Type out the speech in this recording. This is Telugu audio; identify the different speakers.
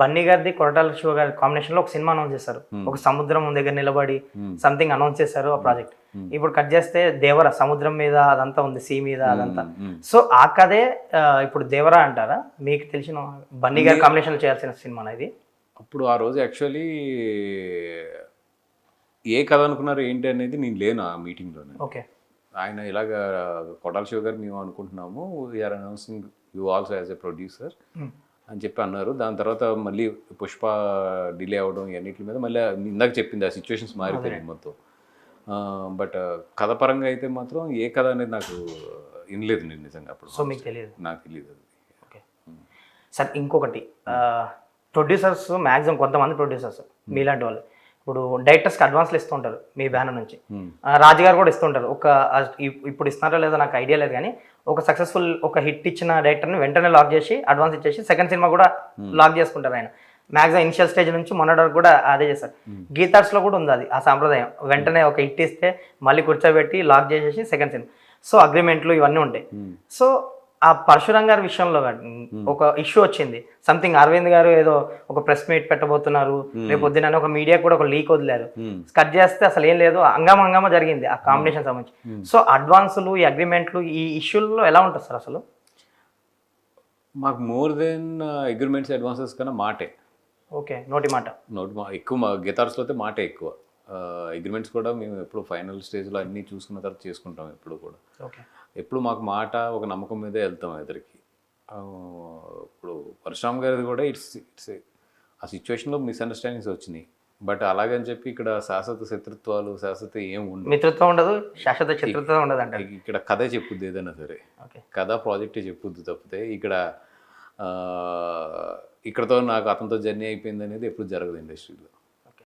Speaker 1: బన్నీ గారిది కొరటాల శివ గారి కాంబినేషన్లో ఒక సినిమా అనౌన్స్ చేశారు. ఒక సముద్రం దగ్గర నిలబడి సంథింగ్ అనౌన్స్ చేశారు ఆ ప్రాజెక్ట్ ఇప్పుడు కట్ చేస్తే దేవర సముద్రం మీద అదంతా ఉంది సీ మీద అదంతా. సో ఆ కథే ఇప్పుడు దేవరా అంటారా? మీకు తెలిసిన బన్నీ గారి కాంబినేషన్ చేయాల్సిన సినిమా ఇది?
Speaker 2: అప్పుడు ఆ రోజు యాక్చువల్లీ ఏ కథ అనుకున్నారు ఏంటి అనేది నేను లేను ఆ మీటింగ్లోనే
Speaker 1: ఓకే
Speaker 2: ఆయన ఇలాగ కొడాల శివ గారు మేము అనుకుంటున్నాము. We are announcing you also as a producer అని చెప్పి అన్నారు. దాని తర్వాత మళ్ళీ పుష్ప డిలే అవ్వడం ఇవన్నిటి మీద మళ్ళీ ఇందాక చెప్పింది ఆ సిచ్యువేషన్స్ మారిపోయినాయి మొత్తం. బట్ కథ పరంగా అయితే మాత్రం ఏ కథ అనేది నాకు వినలేదు నేను నిజంగా అప్పుడు.
Speaker 1: సో మీకు తెలియదు?
Speaker 2: నాకు తెలియదు అది.
Speaker 1: ఓకే. సార్ ఇంకొకటి ప్రొడ్యూసర్స్ మ్యాక్సిమం కొంతమంది ప్రొడ్యూసర్స్ మీలాంటి వాళ్ళు. ఇప్పుడు డైరెక్టర్స్కి అడ్వాన్స్లు ఇస్తుంటారు మీ బ్యానర్ నుంచి. ఆ, రాజు గారు కూడా ఇస్తుంటారు. ఒక ఇప్పుడు ఇస్తున్నారో లేదో నాకు ఐడియా లేదు కానీ ఒక సక్సెస్ఫుల్ ఒక హిట్ ఇచ్చిన డైరెక్టర్ని వెంటనే లాక్ చేసి అడ్వాన్స్ ఇచ్చేసి సెకండ్ సినిమా కూడా లాక్ చేసుకుంటారు ఆయన. మ్యాక్సిమం ఇనిషియల్ స్టేజ్ నుంచి మొన్నటి వరకు కూడా అదే చేస్తారు గీతార్స్లో కూడా ఉంది అది ఆ సాంప్రదాయం. వెంటనే ఒక హిట్ ఇస్తే మళ్ళీ కూర్చోబెట్టి లాక్ చేసేసి సెకండ్ సినిమా సో అగ్రిమెంట్లు ఇవన్నీ ఉంటాయి. సో ఆ పరశురాం గారి విషయంలో ఒక ఇష్యూ వచ్చింది. సంథింగ్ అరవింద్ గారు ఏదో ఒక ప్రెస్ మీట్ పెట్టబోతున్నారు. రేపు పొద్దున ఒక మీడియా కూడా ఒక లీక్ వదిలారు. కట్ చేస్తే అసలు ఏం లేదు. అంగమ అంగమ జరిగింది ఆ కాంబినేషన్ సంబంధించి. సో అడ్వాన్సులు ఈ అగ్రిమెంట్లు ఈ ఇష్యూల్లో ఎలా ఉంటుంది సార్ అసలు?
Speaker 2: మాకు మోర్ దెన్ అగ్రిమెంట్స్ అడ్వాన్సెస్ కన్నా మాటే.
Speaker 1: ఓకే నోటి మాట.
Speaker 2: నోట్ మా ఎక్కువ గిటార్స్లో అయితే మాటే ఎక్కువ. అగ్రిమెంట్స్ కూడా మేము ఎప్పుడు ఫైనల్ స్టేజ్లో అన్నీ చూసుకున్న తర్వాత చేసుకుంటాం ఎప్పుడు కూడా. ఎప్పుడు మాకు మాట ఒక నమ్మకం మీదే వెళ్తాం ఆ, ఇప్పుడు పరశురామ్ గారిది కూడా ఇట్స్ ఇట్స్ ఆ సిచ్యువేషన్లో మిస్అండర్స్టాండింగ్స్ వచ్చినాయి. బట్ అలాగని చెప్పి ఇక్కడ శాశ్వత శత్రుత్వాలు శాశ్వత ఏం ఉండవు.
Speaker 1: మిత్రత్వం ఉండదు శాశ్వత చిత్రత్వం ఉండదు అంటారు.
Speaker 2: ఇక్కడ కథే చెప్పుద్ది ఏదైనా సరే.
Speaker 1: ఓకే
Speaker 2: కథ ప్రాజెక్టే చెప్పుద్ది తప్పితే ఇక్కడ ఇక్కడతో నాకు అతనితో జర్నీ అయిపోయింది అనేది ఎప్పుడు జరగదు ఇండస్ట్రీలో